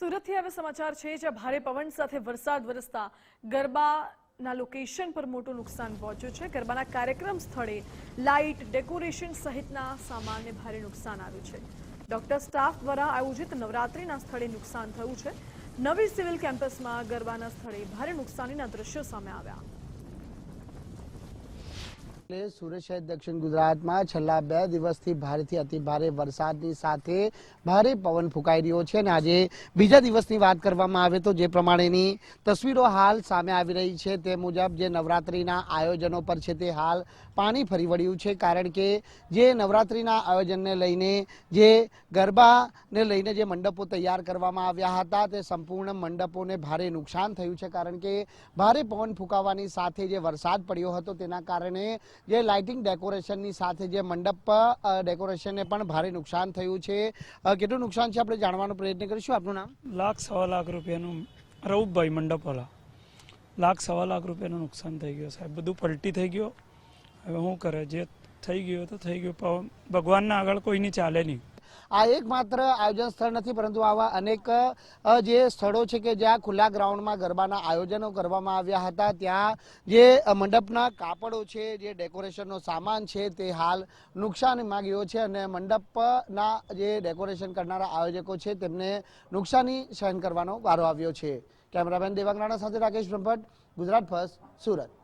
સુરતથી હવે સમાચાર છે, જ્યાં ભારે પવન સાથે વરસાદ વરસતા ગરબાના લોકેશન પર મોટું નુકસાન પહોંચ્યું છે. ગરબાના કાર્યક્રમ સ્થળે લાઇટ ડેકોરેશન સહિતના સામાનને ભારે નુકસાન આવ્યું છે. ડોક્ટર સ્ટાફ દ્વારા આયોજિત નવરાત્રિના સ્થળે નુકસાન થયું છે. નવી સિવિલ કેમ્પસમાં ગરબાના સ્થળે ભારે નુકસાનીના દ્રશ્યો સામે આવ્યા. સુરત શહેર દક્ષિણ ગુજરાતમાં છેલ્લા બે દિવસથી ભારેથી અતિ ભારે વરસાદની સાથે ભારે પવન ફૂંકાઈ રહ્યો છે અને આજે બીજા દિવસની વાત કરવામાં આવે તો જે પ્રમાણેની તસવીરો હાલ સામે આવી રહી છે તે મુજબ જે નવરાત્રિના આયોજનો પર છે તે હાલ પાણી ફરી વળ્યું છે કારણ કે જે નવરાત્રિના આયોજનને લઈને જે ગરબાને લઈને જે મંડપો તૈયાર કરવામાં આવ્યા હતા તે સંપૂર્ણ મંડપોને ભારે નુકસાન થયું છે કારણ કે ભારે પવન ફૂંકાવાની સાથે જે વરસાદ પડ્યો હતો તેના કારણે જે લાઇટિંગ ડેકોરેશનની સાથે જે મંડપ ડેકોરેશનને પણ ભારે નુકસાન થયું છે. કેટલું નુકસાન છે આપણે જાણવાનો પ્રયત્ન કરીશું? આપનું નામ? લાખ સવા લાખ રૂપિયાનું રઉફભાઈ મંડપવાલા. લાખ સવા લાખ રૂપિયાનું નુકસાન થઈ ગયું સાહેબ. બધું પલટી થઈ ગયો. હવે શું કરે? જે થઈ ગયું તો થઈ ગયું. ભગવાનના આગળ કોઈની ચાલે નહીં. આ એકમાત્ર આયોજન સ્થળ નથી, પરંતુ આવા અનેક જે સ્થળો છે કે જ્યાં ખુલ્લા ગ્રાઉન્ડમાં ગરબાના આયોજનો કરવામાં આવ્યા હતા, ત્યાં જે મંડપના કાપડો છે, જે ડેકોરેશનનો સામાન છે, તે હાલ નુકસાન ગયો છે અને મંડપના જે ડેકોરેશન કરનારા આયોજકો છે, તેમને નુકસાની સહન કરવાનો વારો આવ્યો છે. કેમેરામેન દેવાંગ રાણા સાથે રાકેશ બ્રહ્મભટ્ટ, ગુજરાત ફર્સ્ટ, સુરત.